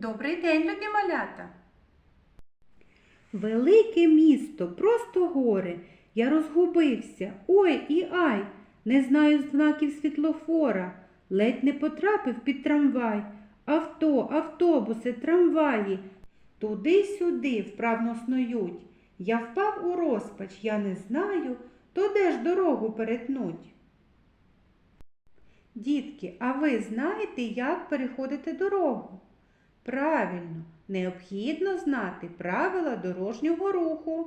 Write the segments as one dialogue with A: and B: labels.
A: Добрий день, любі малята!
B: Велике місто, просто гори. Я розгубився. Ой і ай, не знаю знаків світлофора. Ледь не потрапив під трамвай. Авто, автобуси, трамваї. Туди-сюди вправно снують. Я впав у розпач, я не знаю, то де ж дорогу перетнуть? Дітки, а ви знаєте, як переходити дорогу? Правильно, необхідно знати правила дорожнього руху.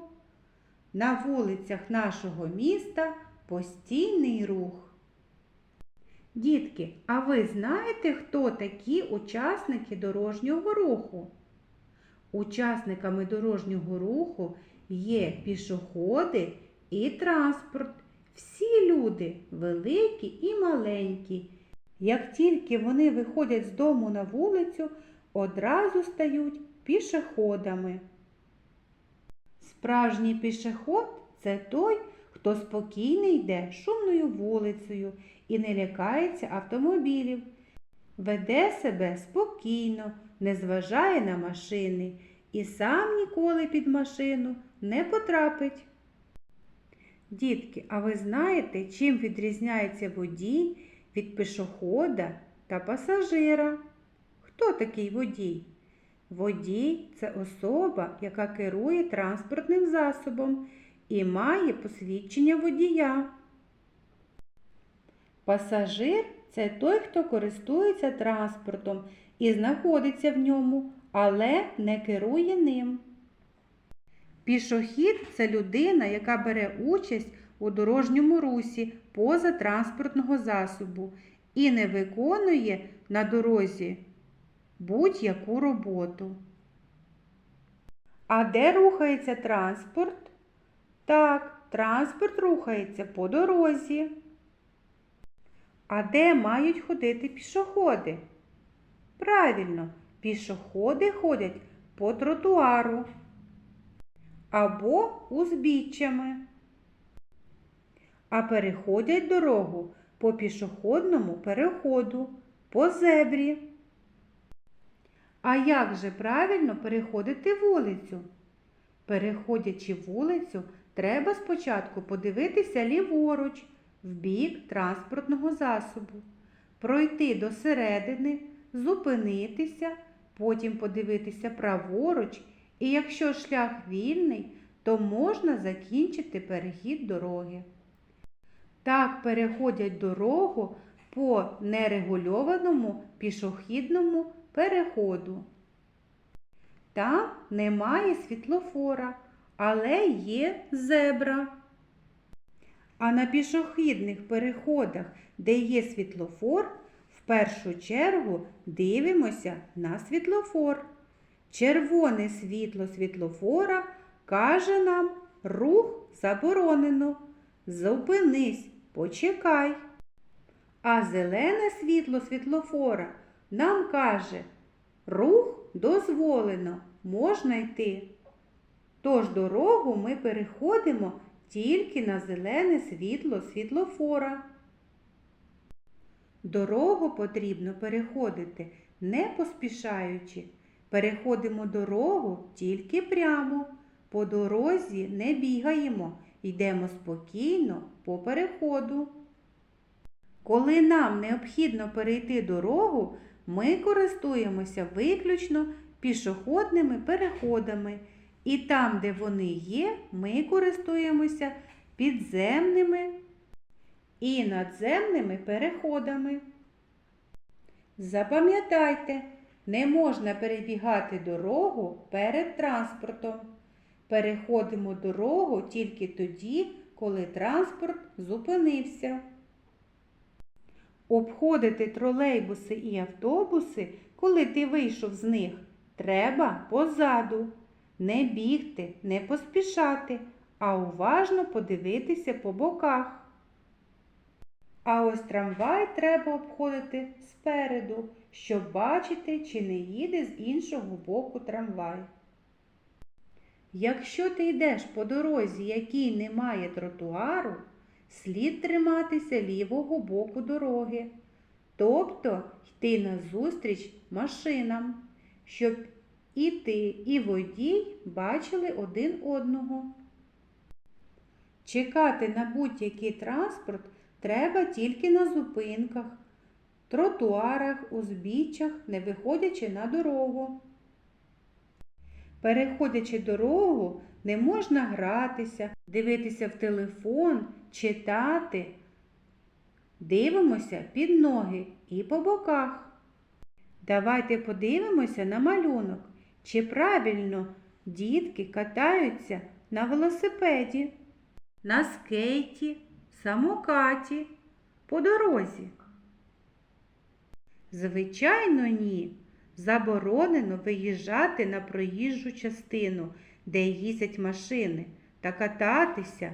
B: На вулицях нашого міста постійний рух. Дітки, а ви знаєте, хто такі учасники дорожнього руху? Учасниками дорожнього руху є пішоходи і транспорт. Всі люди великі і маленькі. Як тільки вони виходять з дому на вулицю, одразу стають пішоходами. Справжній пішоход це той, хто спокійно йде шумною вулицею і не лякається автомобілів, веде себе спокійно, не зважає на машини і сам ніколи під машину не потрапить. Дітки, а ви знаєте, чим відрізняється водій від пішохода та пасажира? Хто такий водій? Водій це особа, яка керує транспортним засобом і має посвідчення водія. Пасажир це той, хто користується транспортом і знаходиться в ньому, але не керує ним. Пішохід це людина, яка бере участь у дорожньому русі поза транспортного засобу і не виконує на дорозі будь-яку роботу. А де рухається транспорт? Так, транспорт рухається по дорозі. А де мають ходити пішоходи? Правильно, пішоходи ходять по тротуару або узбіччями, а переходять дорогу по пішохідному переходу, по зебрі. А як же правильно переходити вулицю? Переходячи вулицю, треба спочатку подивитися ліворуч, в бік транспортного засобу, пройти до середини, зупинитися, потім подивитися праворуч, і якщо шлях вільний, то можна закінчити перехід дороги. Так переходять дорогу по нерегульованому пішохідному переходу. Там немає світлофора, але є зебра. А на пішохідних переходах, де є світлофор, в першу чергу дивимося на світлофор. Червоне світло світлофора каже нам рух заборонено. Зупинись, почекай. А зелене світло світлофора нам каже рух дозволено, можна йти. Тож дорогу ми переходимо тільки на зелене світло світлофора. Дорогу потрібно переходити не поспішаючи. Переходимо дорогу тільки прямо. По дорозі не бігаємо, йдемо спокійно по переходу. Коли нам необхідно перейти дорогу, ми користуємося виключно пішохідними переходами. І там, де вони є, ми користуємося підземними і надземними переходами. Запам'ятайте, не можна перебігати дорогу перед транспортом. Переходимо дорогу тільки тоді, коли транспорт зупинився. Обходити тролейбуси і автобуси, коли ти вийшов з них, треба позаду. Не бігти, не поспішати, а уважно подивитися по боках. А ось трамвай треба обходити спереду, щоб бачити, чи не їде з іншого боку трамвай. Якщо ти йдеш по дорозі, якій немає тротуару, слід триматися лівого боку дороги, тобто йти назустріч машинам. щоб і ти, і водій бачили один одного. Чекати на будь-який транспорт треба тільки на зупинках, тротуарах, узбіччях, не виходячи на дорогу. Переходячи дорогу, не можна гратися, дивитися в телефон, читати. Дивимося під ноги і по боках. Давайте подивимося на малюнок, чи правильно дітки катаються на велосипеді, на скейті, самокаті, по дорозі. Звичайно, ні. Заборонено виїжджати на проїжджу частину, де їздять машини, та кататися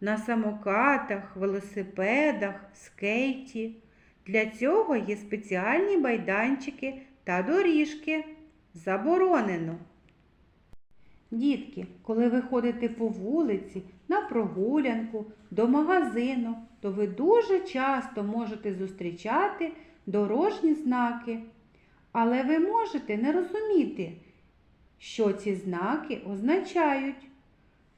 B: на самокатах, велосипедах, скейті. Для цього є спеціальні майданчики та доріжки. Заборонено. Дітки, коли ви ходите по вулиці, на прогулянку, до магазину, то ви дуже часто можете зустрічати дорожні знаки. Але ви можете не розуміти, що ці знаки означають.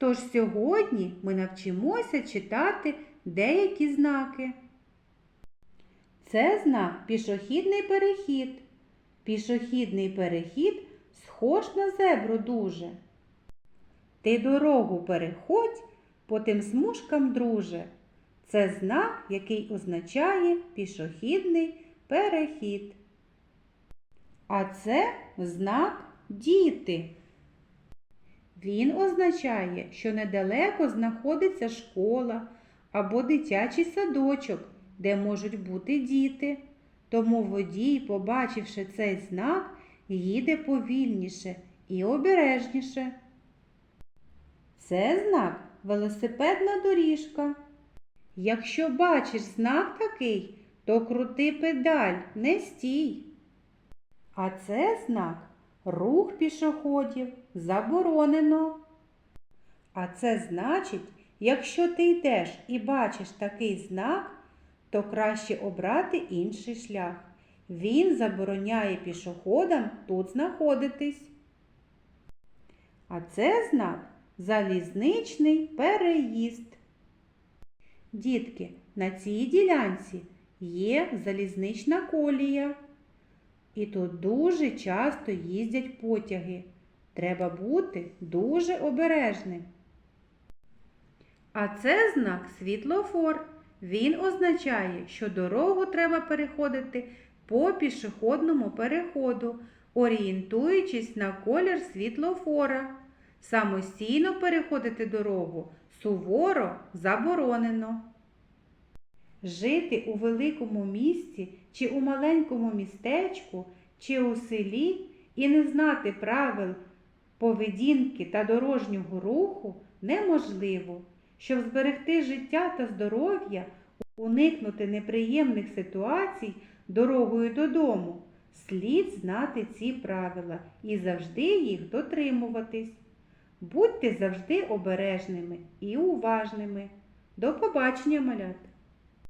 B: Тож сьогодні ми навчимося читати деякі знаки. Це знак пішохідний перехід. Пішохідний перехід схож на зебру дуже. Ти дорогу переходь, по тим смужкам, друже. Це знак, який означає пішохідний перехід. А це знак діти. Він означає, що недалеко знаходиться школа або дитячий садочок, де можуть бути діти. Тому водій, побачивши цей знак, їде повільніше і обережніше. Це знак велосипедна доріжка. Якщо бачиш знак такий, то крути педаль, не стій. А це знак рух пішоходів заборонено. А це значить, якщо ти йдеш і бачиш такий знак, то краще обрати інший шлях. Він забороняє пішоходам тут знаходитись. А це знак залізничний переїзд. Дітки, на цій ділянці є залізнична колія. І тут дуже часто їздять потяги. Треба бути дуже обережним. А це знак світлофор. Він означає, що дорогу треба переходити по пішохідному переходу, орієнтуючись на колір світлофора. Самостійно переходити дорогу суворо заборонено. Жити у великому місті чи у маленькому містечку, чи у селі і не знати правил поведінки та дорожнього руху неможливо. Щоб зберегти життя та здоров'я, уникнути неприємних ситуацій дорогою додому, слід знати ці правила і завжди їх дотримуватись. Будьте завжди обережними і уважними. До побачення, малята!